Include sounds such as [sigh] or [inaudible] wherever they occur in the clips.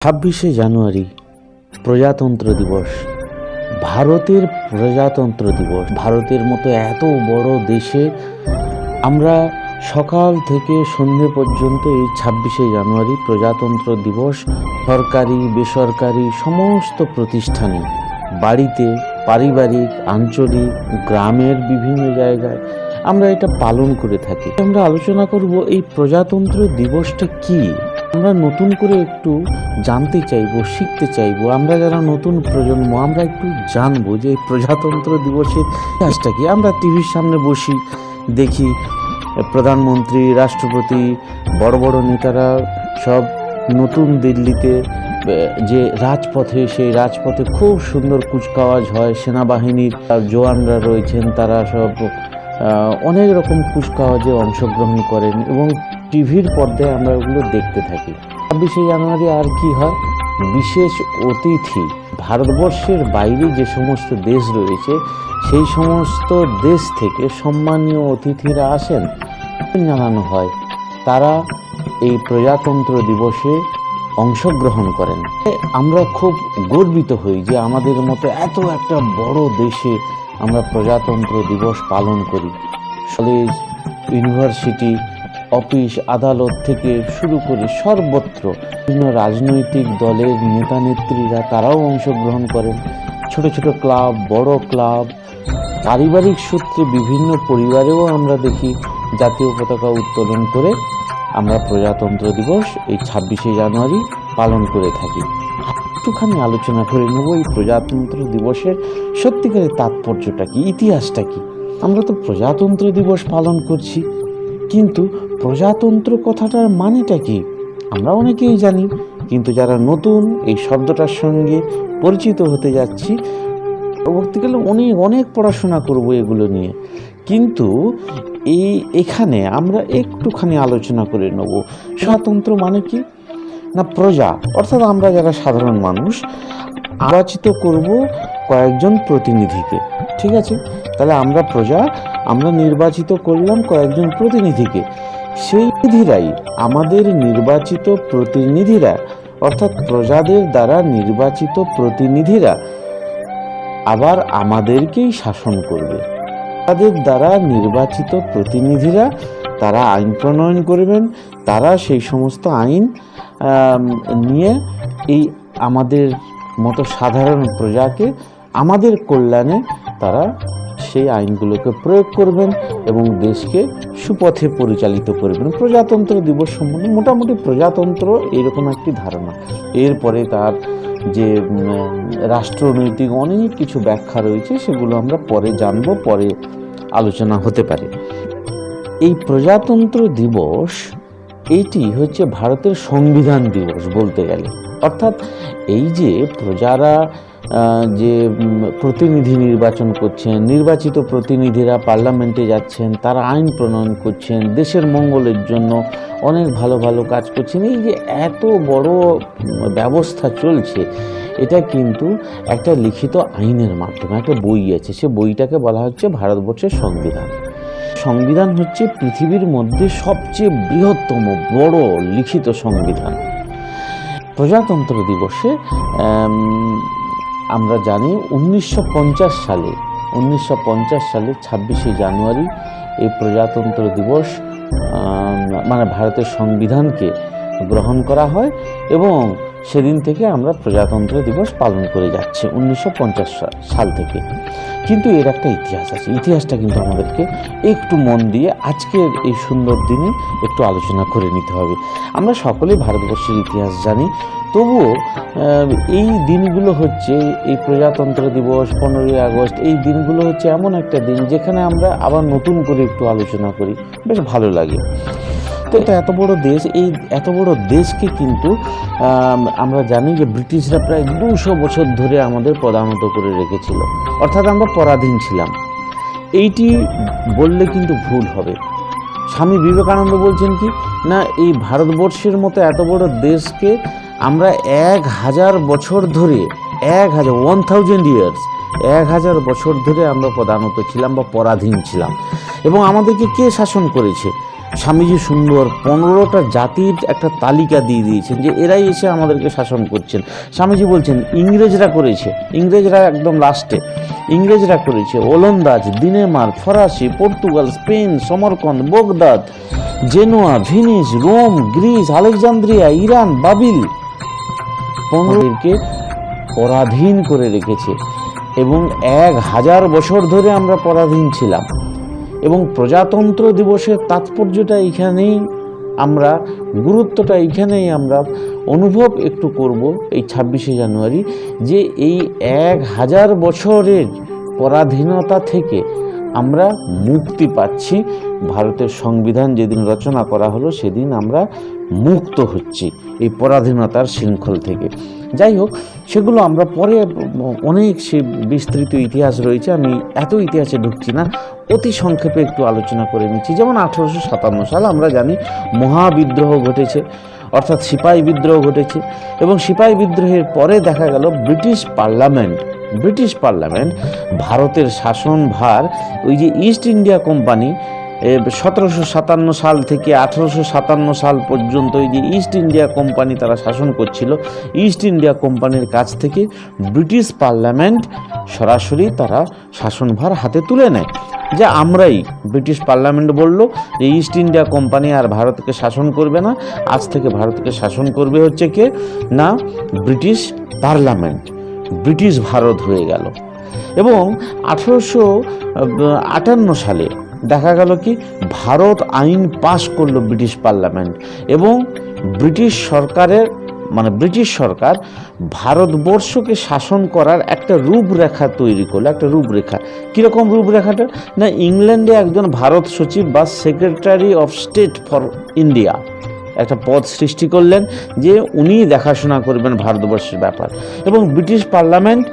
ছাব্বিশে জানুয়ারি প্রজাতন্ত্র দিবস। ভারতের প্রজাতন্ত্র দিবস। ভারতের মতো এত বড় দেশে আমরা সকাল থেকে সন্ধে পর্যন্ত এই ছাব্বিশে জানুয়ারি প্রজাতন্ত্র দিবস সরকারি, বেসরকারি সমস্ত প্রতিষ্ঠানে, বাড়িতে, পারিবারিক, আঞ্চলিক, গ্রামের বিভিন্ন জায়গায় আমরা এটা পালন করে থাকি। আমরা আলোচনা করব এই প্রজাতন্ত্র দিবসটা কি? আমরা নতুন করে একটু জানতে চাইব, শিখতে চাইব। আমরা যারা নতুন প্রজন্ম, আমরা একটু জানব যে এই প্রজাতন্ত্র দিবসের ইতিহাসটা কি। আমরা টিভির সামনে বসি, দেখি প্রধানমন্ত্রী, রাষ্ট্রপতি, বড় বড় নেতারা সব নতুন দিল্লিতে যে রাজপথে, সেই রাজপথে খুব সুন্দর কুচকাওয়াজ হয়। সেনাবাহিনীর আর জওয়ানরা রয়েছেন, তারা সব অনেক রকম কুচকাওয়াজে অংশগ্রহণ করেন এবং টিভির পর্দায় আমরা ওগুলো দেখতে থাকি। ছাব্বিশে জানুয়ারি আর কি হয়? বিশেষ অতিথি, ভারতবর্ষের বাইরে যে সমস্ত দেশ রয়েছে, সেই সমস্ত দেশ থেকে সম্মানীয় অতিথিরা আসেন। জানানো হয়? তারা এই প্রজাতন্ত্র দিবসে অংশগ্রহণ করেন। আমরা খুব গর্বিত হই যে আমাদের মতো এত একটা বড় দেশে আমরা প্রজাতন্ত্র দিবস পালন করি। কলেজ, ইউনিভার্সিটি অফিস আদালত থেকে শুরু করে সর্বত্র বিভিন্ন রাজনৈতিক দলের নেতা নেত্রীরা তারাও অংশগ্রহণ করেন। ছোট ছোট ক্লাব, বড় ক্লাব, পারিবারিক সূত্রে বিভিন্ন পরিবারেও আমরা দেখি জাতীয় পতাকা উত্তোলন করে আমরা প্রজাতন্ত্র দিবস এই ছাব্বিশে জানুয়ারি পালন করে থাকি। একটুখানি আলোচনা করে নেব এই প্রজাতন্ত্র দিবসের সত্যিকারের তাৎপর্যটা কি, ইতিহাসটা কি? আমরা তো প্রজাতন্ত্র দিবস পালন করছি, কিন্তু প্রজাতন্ত্র কথাটার মানেটা কি? আমরা অনেকেই জানি, কিন্তু যারা নতুন এই শব্দটার সঙ্গে পরিচিত হতে যাচ্ছি, পরবর্তীকালে অনেক অনেক পড়াশোনা করব এগুলো নিয়ে। কিন্তু এই, এখানে আমরা একটুখানি আলোচনা করে নেব। স্বাতন্ত্র মানে কি? না, প্রজা, অর্থাৎ আমরা যারা সাধারণ মানুষ আলোচিত করব কয়েকজন প্রতিনিধিকে, ঠিক আছে? তাহলে আমরা প্রজা, আমরা নির্বাচিত করলাম কয়েকজন প্রতিনিধিকে। সেই নিধিরাই আমাদের নির্বাচিত প্রতিনিধিরা, অর্থাৎ প্রজাদের দ্বারা নির্বাচিত প্রতিনিধিরা আবার আমাদেরকেই শাসন করবে। তাদের দ্বারা নির্বাচিত প্রতিনিধিরা তারা আইন প্রণয়ন করবেন, তারা সেই সমস্ত আইন নিয়ে এই আমাদের মতো সাধারণ প্রজাকে আমাদের কল্যাণে তারা সেই আইনগুলোকে প্রয়োগ করবেন এবং দেশকে সুপথে পরিচালিত করবেন। প্রজাতন্ত্র দিবস সম্বন্ধে মোটামুটি প্রজাতন্ত্র এরকম একটি ধারণা। এরপরে তার যে রাষ্ট্রনৈতিক অনেক কিছু ব্যাখ্যা রয়েছে, সেগুলো আমরা পরে জানব, পরে আলোচনা হতে পারে। এই প্রজাতন্ত্র দিবস এইটি হচ্ছে ভারতের সংবিধান দিবস বলতে গেলে। অর্থাৎ এই যে প্রজারা যে প্রতিনিধি নির্বাচন করছেন, নির্বাচিত প্রতিনিধিরা পার্লামেন্টে যাচ্ছেন, তারা আইন প্রণয়ন করছেন, দেশের মঙ্গলের জন্য অনেক ভালো ভালো কাজ করছেন, এই যে এত বড় ব্যবস্থা চলছে, এটা কিন্তু একটা লিখিত আইনের মাধ্যমে, একটা বই আছে, সে বইটাকে বলা হচ্ছে ভারতবর্ষের সংবিধান। সংবিধান হচ্ছে পৃথিবীর মধ্যে সবচেয়ে বৃহত্তম, বড় লিখিত সংবিধান। প্রজাতন্ত্র দিবসে আমরা জানি উনিশশো পঞ্চাশ সালে, উনিশশো পঞ্চাশ সালে ছাব্বিশে জানুয়ারি এই প্রজাতন্ত্র দিবস মানে ভারতের সংবিধানকে গ্রহণ করা হয় এবং সেদিন থেকে আমরা প্রজাতন্ত্র দিবস পালন করে যাচ্ছি, উনিশশো পঞ্চাশ সাল থেকে। কিন্তু এর একটা ইতিহাস আছে। ইতিহাসটা কিন্তু আমাদেরকে একটু মন দিয়ে আজকের এই সুন্দর দিনে একটু আলোচনা করে নিতে হবে। আমরা সকলেই ভারতবর্ষের ইতিহাস জানি। তবুও এই দিনগুলো হচ্ছে এই প্রজাতন্ত্র দিবস, পনেরোই আগস্ট, এই দিনগুলো হচ্ছে এমন একটা দিন যেখানে আমরা আবার নতুন করে একটু আলোচনা করি। বেশ ভালো লাগে। তো এটা এত বড় দেশ, এই এত বড় দেশকে কিন্তু আমরা জানি যে ব্রিটিশরা প্রায় দুশো বছর ধরে আমাদের প্রধানত করে রেখেছিল। অর্থাৎ আমরা পরাধীন ছিলাম। এইটি বললে কিন্তু ভুল হবে। স্বামী বিবেকানন্দ বলছেন কি, না, এই ভারতবর্ষের মতো এত বড় দেশকে আমরা এক হাজার বছর ধরে, এক হাজার ওয়ান থাউজেন্ড ইয়ার্স এক হাজার বছর ধরে আমরা প্রধানত ছিলাম বা পরাধীন ছিলাম। এবং আমাদেরকে কে শাসন করেছে? স্বামীজি সুন্দর পনেরোটা জাতির একটা তালিকা দিয়ে দিয়েছেন যে এরাই এসে আমাদেরকে শাসন করছেন। স্বামীজি বলছেন, ইংরেজরা করেছে, ইংরেজরা একদম লাস্টে ইংরেজরা করেছে, ওলন্দাজ, দিনেমার, ফরাসি, Portugal, Spain, Samarkand, Baghdad, Genoa, Venice, Rome, Greece, Alexandria, Iran, বাবিল। পনেরোকে পরাধীন করে রেখেছে এবং এক হাজার বছর ধরে আমরা পরাধীন ছিলাম। এবং প্রজাতন্ত্র দিবসের তাৎপর্যটা এইখানেই আমরা, গুরুত্বটা এইখানেই আমরা অনুভব একটু করব এই ছাব্বিশে জানুয়ারি, যে এই এক হাজার বছরের পরাধীনতা থেকে আমরা মুক্তি পাচ্ছি। ভারতের সংবিধান যেদিন রচনা করা হলো, সেদিন আমরা মুক্ত হচ্ছি। এই পরাধীনতার শৃঙ্খল থেকে। যাই হোক, সেগুলো আমরা পরে, অনেক সে বিস্তৃত ইতিহাস রয়েছে, আমি এত ইতিহাসে ঢুকছি না, অতি সংক্ষেপে একটু আলোচনা করে নিচ্ছি। যেমন আঠারোশো সাতান্ন সাল আমরা জানি মহাবিদ্রোহ ঘটেছে, অর্থাৎ সিপাহী বিদ্রোহ ঘটেছে, এবং সিপাহী বিদ্রোহের পরে দেখা গেল ব্রিটিশ পার্লামেন্ট। ব্রিটিশ পার্লামেন্ট ভারতের শাসনভার, ওই যে ইস্ট ইন্ডিয়া কোম্পানি সতেরোশো সাতান্ন সাল থেকে আঠেরোশো সাতান্ন সাল পর্যন্ত এই যে ইস্ট ইন্ডিয়া কোম্পানি তারা শাসন করছিল ইস্ট ইন্ডিয়া কোম্পানির কাছ থেকে ব্রিটিশ পার্লামেন্ট সরাসরি তারা শাসনভার হাতে তুলে নেয়। যে আমরাই ব্রিটিশ পার্লামেন্ট বলল যে ইস্ট ইন্ডিয়া কোম্পানি আর ভারতকে শাসন করবে না, আজ থেকে ভারতকে শাসন করবে হচ্ছে কে? না ব্রিটিশ পার্লামেন্ট ব্রিটিশ ভারত হয়ে গেল। এবং আঠেরোশো আটান্ন সালে দেখা গেল কি, ভারত আইন পাশ করল ব্রিটিশ পার্লামেন্ট এবং ব্রিটিশ সরকারের মানে ব্রিটিশ সরকার ভারতবর্ষকে শাসন করার একটা রূপরেখা তৈরি করল, একটা রূপরেখা। কীরকম রূপরেখাটা? না, ইংল্যান্ডে একজন ভারত সচিব বা secretary of state for India একটা পদ সৃষ্টি করলেন যে উনি দেখাশোনা করবেন ভারতবর্ষের ব্যাপার এবং ব্রিটিশ পার্লামেন্ট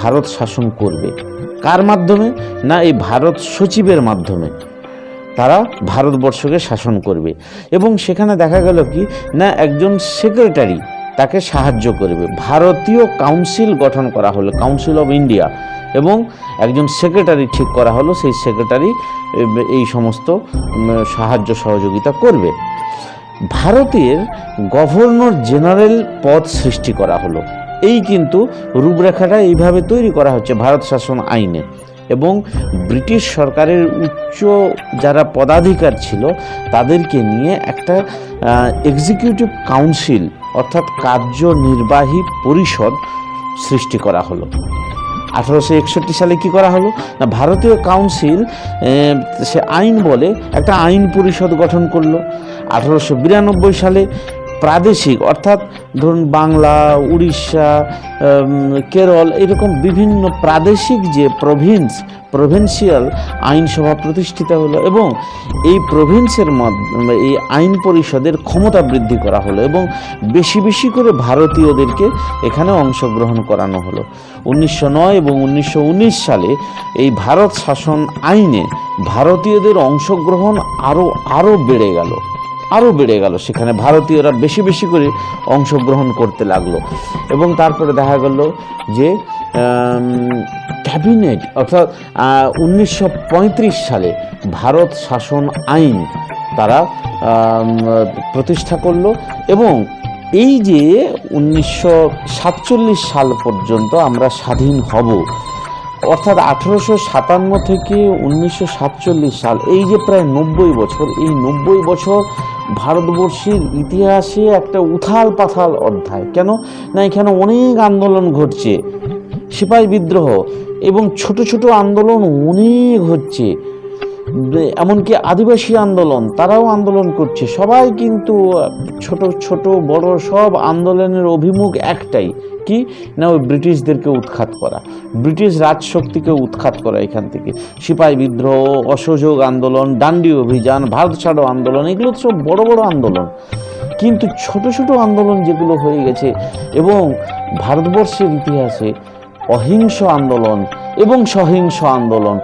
ভারত শাসন করবে। কার মাধ্যমে? না এই ভারত সচিবের মাধ্যমে। তারা ভারতবর্ষকে শাসন করবে। এবং সেখানে দেখা গেল কি? না একজন সেক্রেটারি তাকে সাহায্য করবে। ভারতীয় কাউন্সিল গঠন করা হলো কাউন্সিল অফ ইন্ডিয়া এবং একজন সেক্রেটারি ঠিক করা হলো, সেই সেক্রেটারি এই সমস্ত সাহায্য সহযোগিতা করবে। ভারতের গভর্নর জেনারেল পদ সৃষ্টি করা হলো। এই কিন্তু রূপরেখাটা এইভাবে তৈরি করা হচ্ছে ভারত শাসন আইনে। এবং ব্রিটিশ সরকারের উচ্চ যারা পদাধিকার ছিল, তাদেরকে নিয়ে একটা এক্সিকিউটিভ কাউন্সিল অর্থাৎ কার্যনির্বাহী পরিষদ সৃষ্টি করা হলো। আঠারোশো একষট্টি সালে কি করা হলো? না, ভারতীয় কাউন্সিল সে আইন বলে একটা আইন পরিষদ গঠন করল। আঠারোশো বিরানব্বই সালে প্রাদেশিক, অর্থাৎ ধরুন বাংলা, উড়িষ্যা কেরল, এরকম বিভিন্ন প্রাদেশিক যে প্রভিন্স প্রভিন্সিয়াল আইনসভা প্রতিষ্ঠিত হলো এবং এই প্রভিন্সের এই আইন পরিষদের ক্ষমতা বৃদ্ধি করা হলো এবং বেশি বেশি করে ভারতীয়দেরকে এখানে অংশগ্রহণ করানো হলো। উনিশশো নয় এবং উনিশশো উনিশ সালে এই ভারত শাসন আইনে ভারতীয়দের অংশগ্রহণ আরও আরও বেড়ে গেল। আরও বেড়ে গেল। সেখানে ভারতীয়রা বেশি বেশি করে অংশগ্রহণ করতে লাগল। এবং তারপরে দেখা গেল যে ক্যাবিনেট অর্থাৎ উনিশশো পঁয়ত্রিশ সালে ভারত শাসন আইন তারা প্রতিষ্ঠা করল এবং এই যে উনিশশো সাতচল্লিশ সাল পর্যন্ত আমরা স্বাধীন হব, অর্থাৎ আঠেরোশো সাতান্ন থেকে উনিশশো সাতচল্লিশ সাল, এই যে প্রায় নব্বই বছর, এই নব্বই বছর ভারতবর্ষের ইতিহাসে একটা উথাল পাথাল অধ্যায়। কেন? না, এখানে অনেক আন্দোলন ঘটছে, সিপাহী বিদ্রোহ, এবং ছোট ছোট আন্দোলন অনেক হচ্ছে। এমনকি আদিবাসী আন্দোলন, তারাও আন্দোলন করছে। সবাই কিন্তু ছোট ছোট, বড় সব আন্দোলনের অভিমুখ একটাই। কি? না, ওই ব্রিটিশদেরকে উৎখাত করা। ব্রিটিশ রাজশক্তিকে উৎখাত করা এখান থেকে। সিপাহী বিদ্রোহ, অসহযোগ আন্দোলন, ডান্ডি অভিযান, ভারত ছাড়ো আন্দোলন, এগুলো সব বড় বড় আন্দোলন। কিন্তু ছোট ছোট আন্দোলন যেগুলো হয়ে গেছে এবং ভারতবর্ষের ইতিহাসে অহিংস আন্দোলন এবং সহিংস আন্দোলন।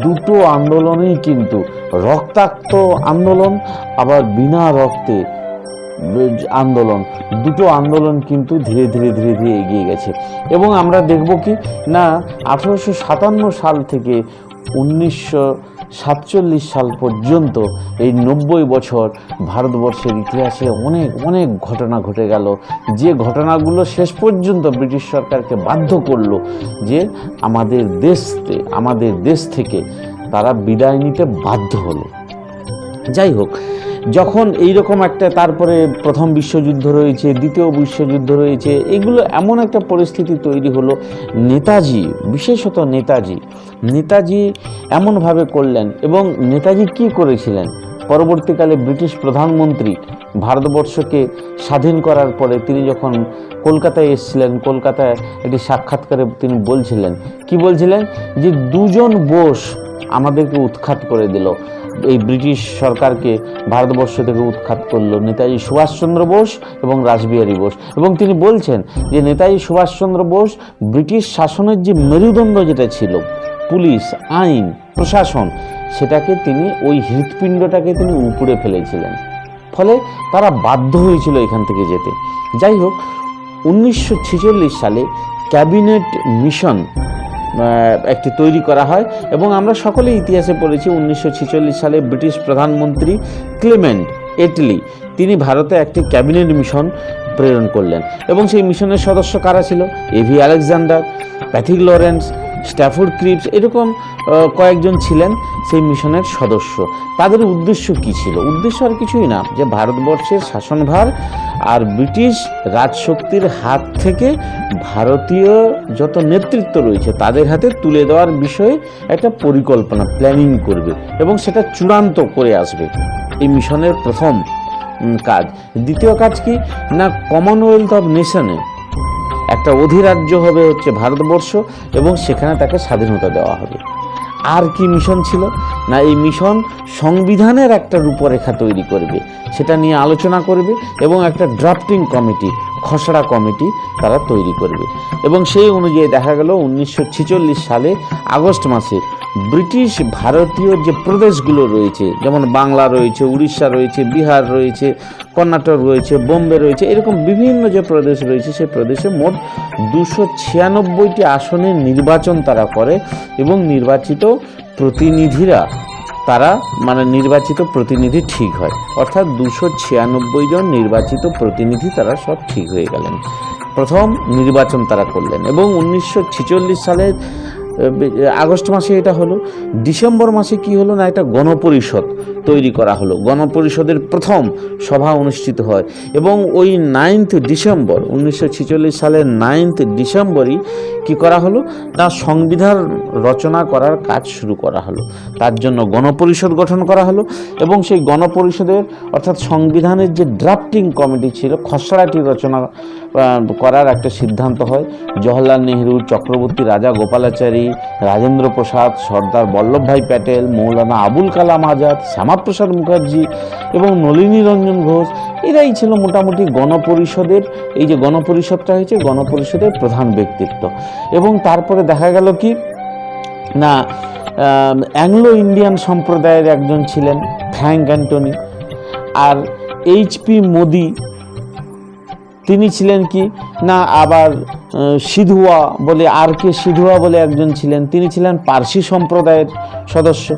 দুটো আন্দোলনেই কিন্তু রক্তাক্ত আন্দোলন, আবার বিনা রক্তে আন্দোলন। দুটো আন্দোলন কিন্তু ধীরে ধীরে ধীরে ধীরে এগিয়ে গেছে। এবং আমরা দেখব কি, না, আঠেরোশো সাতান্ন সাল থেকে উনিশশো সাতচল্লিশ সাল পর্যন্ত এই নব্বই বছর ভারতবর্ষের ইতিহাসে অনেক অনেক ঘটনা ঘটে গেল। যে ঘটনাগুলো শেষ পর্যন্ত ব্রিটিশ সরকারকে বাধ্য করল যে আমাদের দেশতে, আমাদের দেশ থেকে তারা বিদায় নিতে বাধ্য হলো। যাই হোক যখন এই রকম একটা তারপরে প্রথম বিশ্বযুদ্ধ রয়েছে, দ্বিতীয় বিশ্বযুদ্ধ রয়েছে, এগুলো এমন একটা পরিস্থিতি তৈরি হলো। নেতাজি, বিশেষত নেতাজি নেতাজি এমনভাবে করলেন এবং নেতাজি কি করেছিলেন? পরবর্তীকালে ব্রিটিশ প্রধানমন্ত্রী ভারতবর্ষকে স্বাধীন করার পরে তিনি যখন কলকাতায় এসেছিলেন, কলকাতায় একটি সাক্ষাৎকারে তিনি বলছিলেন, কি বলছিলেন? যে দুজন বোস আমাদেরকে উৎখাত করে দিল। এই ব্রিটিশ সরকারকে ভারতবর্ষ থেকে উৎখাত করল নেতাজি সুভাষচন্দ্র বোস এবং রাসবিহারী বোস। এবং তিনি বলছেন যে, নেতাজি সুভাষচন্দ্র বোস ব্রিটিশ শাসনের যে মেরুদণ্ড যেটা ছিল, পুলিশ, আইন, প্রশাসন, সেটাকে তিনি ওই হৃৎপিণ্ডটাকে তিনি উপড়ে ফেলেছিলেন। ফলে তারা বাধ্য হয়েছিল এখান থেকে যেতে। যাই হোক, উনিশশো ছেচল্লিশ সালে ক্যাবিনেট মিশন একটি তৈরি করা হয় এবং আমরা সকলে ইতিহাসে পড়েছি উনিশশো ছেচল্লিশ সালে ব্রিটিশ প্রধানমন্ত্রী ক্লেমেন্ট এটলি। তিনি ভারতে একটি ক্যাবিনেট মিশন প্রেরণ করলেন। এবং সেই মিশনের সদস্য কারা ছিল? A V Alexander, Pethick Lawrence, Stafford Cripps এরকম কয়েকজন ছিলেন সেই মিশনের সদস্য। তাদের উদ্দেশ্য কি ছিল? উদ্দেশ্য আর কিছুই না, যে ভারতবর্ষের শাসনভার আর ব্রিটিশ রাজশক্তির হাত থেকে ভারতীয় যত নেতৃত্ব রয়েছে, তাদের হাতে তুলে দেওয়ার বিষয়ে একটা পরিকল্পনা প্ল্যানিং করবে এবং সেটা চূড়ান্ত করে আসবে। এই মিশনের প্রথম কাজ। দ্বিতীয় কাজ কি? না কমনওয়েলথ অফ নেশনে একটা অধিরাজ্য হবে হচ্ছে ভারতবর্ষ এবং সেখানে তাকে স্বাধীনতা দেওয়া হবে। আর কি মিশন ছিল? না, এই মিশন সংবিধানের একটা রূপরেখা তৈরি করবে, সেটা নিয়ে আলোচনা করবে এবং একটা ড্রাফটিং কমিটি খসড়া কমিটি তারা তৈরি করবে। এবং সেই অনুযায়ী দেখা গেল উনিশশো ছেচল্লিশ সালে আগস্ট মাসে ব্রিটিশ ভারতীয় যে প্রদেশগুলো রয়েছে, যেমন বাংলা রয়েছে, উড়িষ্যা রয়েছে, বিহার রয়েছে, কর্ণাটক রয়েছে, বোম্বে রয়েছে, এরকম বিভিন্ন যে প্রদেশ রয়েছে, সেই প্রদেশে মোট দুশো ছিয়ানব্বইটি আসনের নির্বাচন তারা করে এবং নির্বাচিত প্রতিনিধিরা তারা মানে নির্বাচিত প্রতিনিধি ঠিক হয়। অর্থাৎ দুশো ছিয়ানব্বই জন নির্বাচিত প্রতিনিধি তারা সব ঠিক হয়ে গেলেন। প্রথম নির্বাচন তারা করলেন এবং উনিশশো সালের আগস্ট মাসে এটা হলো। ডিসেম্বর মাসে কি হলো না একটা গণপরিষদ তৈরি করা হলো। গণপরিষদের প্রথম সভা অনুষ্ঠিত হয় এবং ওই নাইন্থ ডিসেম্বর, উনিশশো সালের নাইন্থ ডিসেম্বরই কি করা হলো? না, সংবিধান রচনা করার কাজ শুরু করা হলো। তার জন্য গণপরিষদ গঠন করা হলো এবং সেই গণপরিষদের অর্থাৎ সংবিধানের যে ড্রাফটিং কমিটি ছিল, খসড়াটি রচনা করার একটা সিদ্ধান্ত হয়। জওহরলাল নেহরু চক্রবর্তী রাজা গোপালাচারী রাজেন্দ্র প্রসাদ সর্দার বল্লভভাই প্যাটেল, মৌলানা আবুল কালাম আজাদ, শ্যামাপ্রসাদ মুখার্জি এবং নলিনী রঞ্জন ঘোষ, এরাই ছিল মোটামুটি গণপরিষদের, এই যে গণপরিষদটা হয়েছে, গণপরিষদের প্রধান ব্যক্তিত্ব। এবং তারপরে দেখা গেল কি, না অ্যাংলো ইন্ডিয়ান সম্প্রদায়ের একজন ছিলেন, ফ্র্যাঙ্ক অ্যান্টনি। আর এইচপি মোদি তিনি ছিলেন কি? না, আবার সিধুয়া বলে, আর কে সিধুয়া বলে একজন ছিলেন। তিনি ছিলেন পার্সি সম্প্রদায়ের সদস্য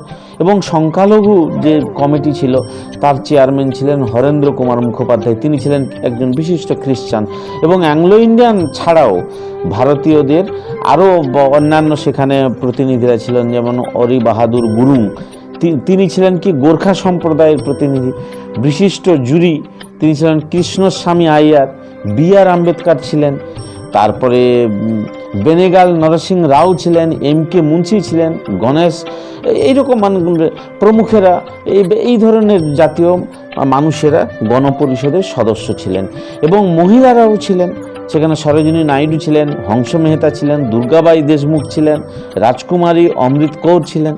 এবং সংখ্যালঘু যে কমিটি ছিল, তার চেয়ারম্যান ছিলেন হরেন্দ্র কুমার মুখোপাধ্যায়। তিনি ছিলেন একজন বিশিষ্ট খ্রিস্টান এবং অ্যাংলো ইন্ডিয়ান ছাড়াও ভারতীয়দের আরও অন্যান্য সেখানে প্রতিনিধিরা ছিলেন, যেমন অরি বাহাদুর গুরুং। তিনি ছিলেন কি? গোর্খা সম্প্রদায়ের প্রতিনিধি। বিশিষ্ট জুরি, তিনি ছিলেন কৃষ্ণস্বামী আইয়ার। বি আর আম্বেদকর ছিলেন, তারপরে বেনেগাল নরসিং রাও ছিলেন, এম কে মুন্সি ছিলেন, গণেশ, এইরকম প্রমুখেরা, এই এই ধরনের জাতীয় মানুষেরা গণপরিষদের সদস্য ছিলেন এবং মহিলারাও ছিলেন। সেখানে সরোজিনী নাইডু ছিলেন হংস মেহতা ছিলেন দুর্গাবাই দেশমুখ ছিলেন, রাজকুমারী অমৃত কৌর ছিলেন।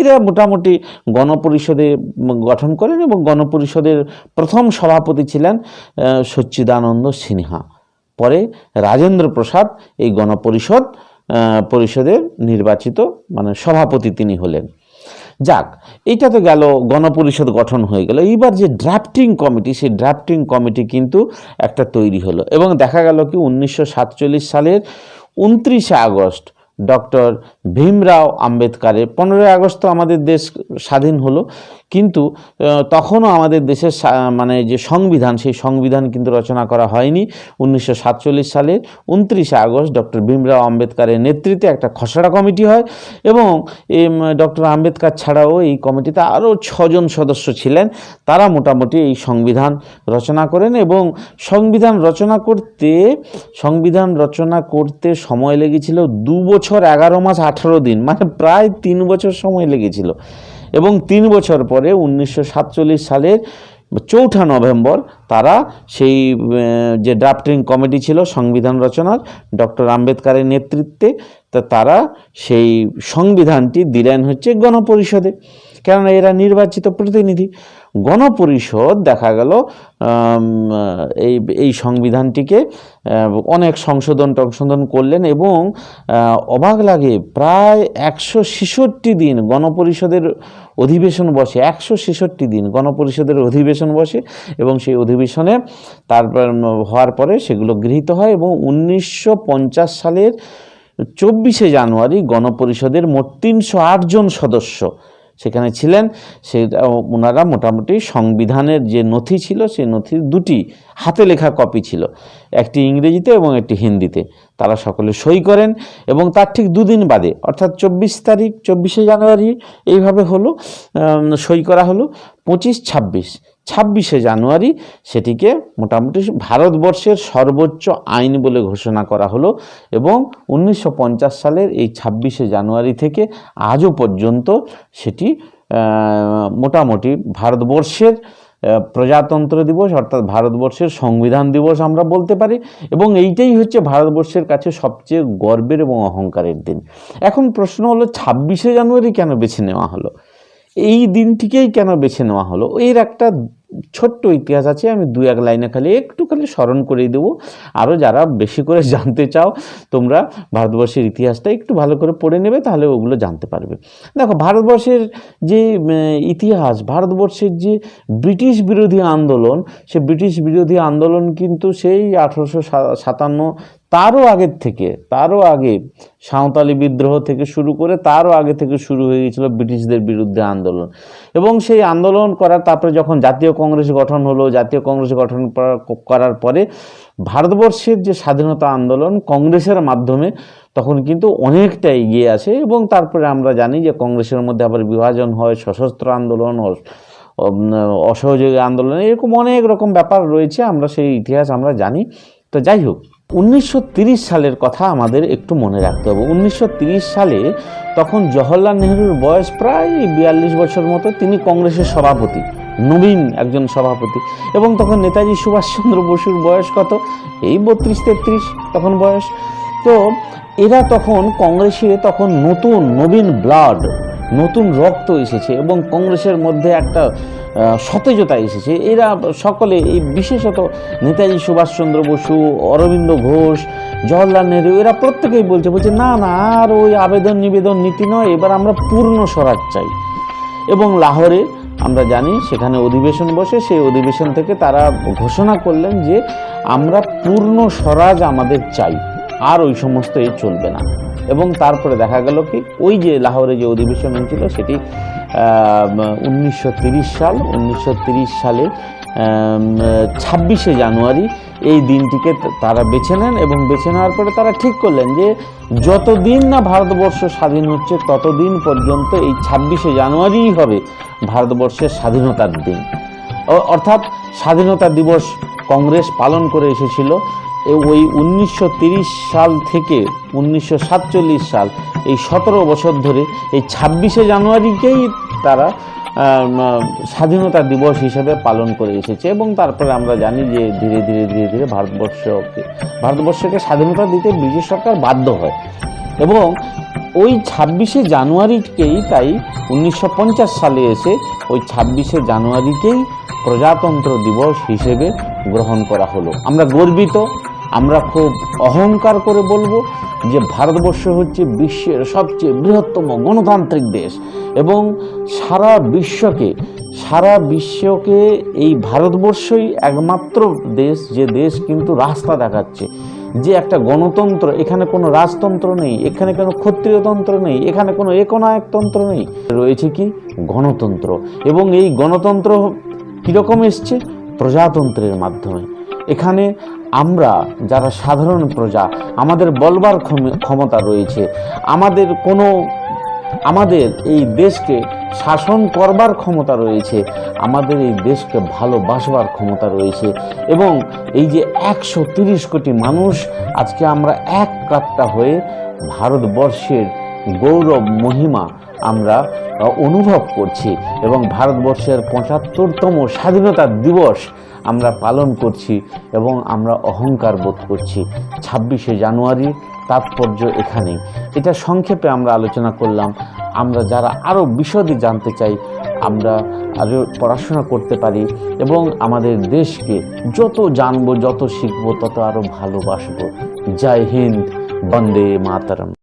এরা মোটামুটি গণপরিষদে গঠন করেন এবং গণপরিষদের প্রথম সভাপতি ছিলেন সচ্চিদানন্দ সিনহা। পরে রাজেন্দ্র প্রসাদ এই গণপরিষদ পরিষদের নির্বাচিত মানে সভাপতি তিনি হলেন। যাক এটা তো গেল গণপরিষদ গঠন হয়ে গেল। এইবার যে ড্রাফটিং কমিটি সেই ড্রাফটিং কমিটি কিন্তু একটা তৈরি হলো এবং দেখা গেল কি উনিশশো সাতচল্লিশ সালের উনত্রিশে আগস্ট ডক্টর ভীমরাও আম্বেদকারের। পনেরোই আগস্ট তো আমাদের দেশ স্বাধীন হলো, কিন্তু তখনও আমাদের দেশের মানে যে সংবিধান, সেই সংবিধান কিন্তু রচনা করা হয়নি। উনিশশো সাতচল্লিশ সালের উনত্রিশে আগস্ট ডক্টর ভীমরাও আম্বেদকারের নেতৃত্বে একটা খসড়া কমিটি হয় এবং ডক্টর আম্বেদকার ছাড়াও এই কমিটিতে আরও ছজন সদস্য ছিলেন। তারা মোটামুটি এই সংবিধান রচনা করেন এবং সংবিধান রচনা করতে, সংবিধান রচনা করতে সময় লেগেছিল দু বছর এগারো মাস আঠারো দিন মানে প্রায় তিন বছর সময় লেগেছিল। এবং তিন বছর পরে উনিশশো সাতচল্লিশ সালের চৌঠা নভেম্বর তারা সেই যে ড্রাফটিং কমিটি ছিল, সংবিধান রচনার, ডক্টর আম্বেদকারের নেতৃত্বে, তা তারা সেই সংবিধানটি দিলেন হচ্ছে গণপরিষদে। কেননা এরা নির্বাচিত প্রতিনিধি। গণপরিষদ দেখা গেল এই এই সংবিধানটিকে অনেক সংশোধন টংশোধন করলেন এবং অবাক লাগে, প্রায় একশো ছেষট্টি দিন গণপরিষদের অধিবেশন বসে, একশো ছেষট্টি দিন গণপরিষদের অধিবেশন বসে এবং সেই অধিবেশনে তারপর হওয়ার পরে সেগুলো গৃহীত হয় এবং উনিশশো পঞ্চাশ সালের চব্বিশে জানুয়ারি গণপরিষদের মোট তিনশো জন সদস্য সেখানে ছিলেন। সে ওনারা মোটামুটি সংবিধানের যে নথি ছিল সেই নথির দুটি হাতে লেখা কপি ছিল। একটি ইংরেজিতে এবং একটি হিন্দিতে। তারা সকলে সই করেন এবং তার ঠিক দুদিন বাদে, অর্থাৎ চব্বিশ তারিখ, চব্বিশে জানুয়ারি এইভাবে হলো সই করা হলো, পঁচিশ ছাব্বিশ। ছাব্বিশে জানুয়ারি সেটিকে মোটামুটি ভারতবর্ষের সর্বোচ্চ আইন বলে ঘোষণা করা হলো এবং উনিশশো পঞ্চাশ সালের এই ছাব্বিশে জানুয়ারি থেকে আজও পর্যন্ত সেটি মোটামুটি ভারতবর্ষের প্রজাতন্ত্র দিবস অর্থাৎ ভারতবর্ষের সংবিধান দিবস আমরা বলতে পারি এবং এইটাই হচ্ছে ভারতবর্ষের কাছে সবচেয়ে গর্বের এবং অহংকারের দিন। এখন প্রশ্ন হলো ছাব্বিশে জানুয়ারি কেন বেছে নেওয়া হলো? এই দিনটিকেই কেন বেছে নেওয়া হলো? এর একটা ছোট্ট ইতিহাস আছে, আমি দু এক লাইনে খালি একটু খালি স্মরণ করিয়ে দেবো। আরও যারা বেশি করে [laughs] জানতে চাও, তোমরা ভারতবর্ষের ইতিহাসটা একটু ভালো করে পড়ে নেবে, তাহলে ওগুলো জানতে পারবে। দেখো, ভারতবর্ষের যে ইতিহাস, ভারতবর্ষের যে ব্রিটিশ বিরোধী আন্দোলন, সে ব্রিটিশ বিরোধী আন্দোলন কিন্তু সেই আঠেরোশো সাতান্ন তারও আগের থেকে, তারও আগে সাঁওতালি বিদ্রোহ থেকে শুরু করে তারও আগে থেকে শুরু হয়ে গিয়েছিল ব্রিটিশদের বিরুদ্ধে আন্দোলন। এবং সেই আন্দোলন করার তারপরে যখন জাতীয় কংগ্রেস গঠন হলো, জাতীয় কংগ্রেস গঠন করা- করার পরে ভারতবর্ষের যে স্বাধীনতা আন্দোলন কংগ্রেসের মাধ্যমে তখন কিন্তু অনেকটা এগিয়ে আসে এবং তারপরে আমরা জানি যে কংগ্রেসের মধ্যে আবার বিভাজন হয়, সশস্ত্র আন্দোলন অস- অসহযোগী আন্দোলন, এরকম অনেক রকম ব্যাপার রয়েছে, আমরা সেই ইতিহাস আমরা জানি। তো যাই হোক উনিশশো সালের কথা আমাদের একটু মনে রাখতে হবে। উনিশশো সালে তখন জওহরলাল নেহরুর বয়স প্রায় বিয়াল্লিশ বছর মতো তিনি কংগ্রেসের সভাপতি, নবীন একজন সভাপতি। এবং তখন নেতাজি সুভাষচন্দ্র বসুর বয়স কত? এই বত্রিশ তেত্রিশ তখন বয়স। তো এরা তখন কংগ্রেসে তখন নতুন নবীন ব্লাড, নতুন রক্ত এসেছে এবং কংগ্রেসের মধ্যে একটা সতেজতা এসেছে। এরা সকলে এই বিশেষত নেতাজি সুভাষচন্দ্র বসু, অরবিন্দ ঘোষ জওয়াহরলাল নেহরু, এরা প্রত্যেকেই বলছে বলছে, না না, আর ওই আবেদন নিবেদন নীতি নয়, এবার আমরা পূর্ণ স্বরাজ চাই। এবং লাহোরে আমরা জানি সেখানে অধিবেশন বসে, সেই অধিবেশন থেকে তারা ঘোষণা করলেন যে আমরা পূর্ণ স্বরাজ আমাদের চাই, আর ওই সমস্ত এ চলবে না। এবং তারপরে দেখা গেল কি, ওই যে লাহোরে যে অধিবেশন হয়েছিল, সেটি উনিশশো সাল, উনিশশো সালে ছাব্বিশে জানুয়ারি এই দিনটিকে তারা বেছে নেন এবং বেছে নেওয়ার পরে তারা ঠিক করলেন যে যতদিন না ভারতবর্ষ স্বাধীন হচ্ছে, ততদিন পর্যন্ত এই ছাব্বিশে জানুয়ারিই হবে ভারতবর্ষের স্বাধীনতার দিন। অর্থাৎ স্বাধীনতা দিবস কংগ্রেস পালন করে এসেছিল। ওই উনিশশো সাল থেকে উনিশশো সাতচল্লিশ সাল এই সতেরো বছর ধরে, এই ছাব্বিশে জানুয়ারিকেই তারা স্বাধীনতা দিবস হিসেবে পালন করে এসেছে এবং তারপরে আমরা জানি যে ধীরে ধীরে ধীরে ধীরে ভারতবর্ষকে ভারতবর্ষকে স্বাধীনতা দিতে ব্রিটিশ সরকার বাধ্য হয়। এবং ওই ছাব্বিশে জানুয়ারিকেই তাই উনিশশো পঞ্চাশ সালে এসে ওই ছাব্বিশে জানুয়ারিকেই প্রজাতন্ত্র দিবস হিসেবে গ্রহণ করা হলো। আমরা গর্বিত, আমরা খুব অহংকার করে বলব যে ভারতবর্ষ হচ্ছে বিশ্বের সবচেয়ে বৃহত্তম গণতান্ত্রিক দেশ এবং সারা বিশ্বকে সারা বিশ্বকে এই ভারতবর্ষই একমাত্র দেশ, যে দেশ কিন্তু রাস্তা দেখাচ্ছে। যে একটা গণতন্ত্র, এখানে কোনো রাজতন্ত্র নেই, এখানে কোনো ক্ষত্রিয়তন্ত্র নেই, এখানে কোনো একনায়কতন্ত্র নেই, রয়েছে কি? গণতন্ত্র। এবং এই গণতন্ত্র কীরকম এসছে? প্রজাতন্ত্রের মাধ্যমে। এখানে আমরা যারা সাধারণ প্রজা, আমাদের বলবার ক্ষম- ক্ষমতা রয়েছে। আমাদের কোনো আমাদের এই দেশকে শাসন করবার ক্ষমতা রয়েছে, আমাদের এই দেশকে ভালোবাসবার ক্ষমতা রয়েছে এবং এই যে একশো তিরিশ কোটি মানুষ আজকে আমরা এক কাট্টা হয়ে ভারতবর্ষের গৌরব, মহিমা আমরা অনুভব করছি এবং ভারতবর্ষের পঁচাত্তরতম স্বাধীনতা দিবস আমরা পালন করছি এবং আমরা অহংকার বোধ করছি। ছাব্বিশে জানুয়ারির তাৎপর্য এখানে এটা সংক্ষেপে আমরা আলোচনা করলাম। আমরা যারা আরও বিশদে জানতে চাই, আমরা আরও পড়াশোনা করতে পারি এবং আমাদের দেশকে যত জানব, যত শিখব, তত আরও ভালোবাসবো। জয় হিন্দ, বন্দে মাতরম।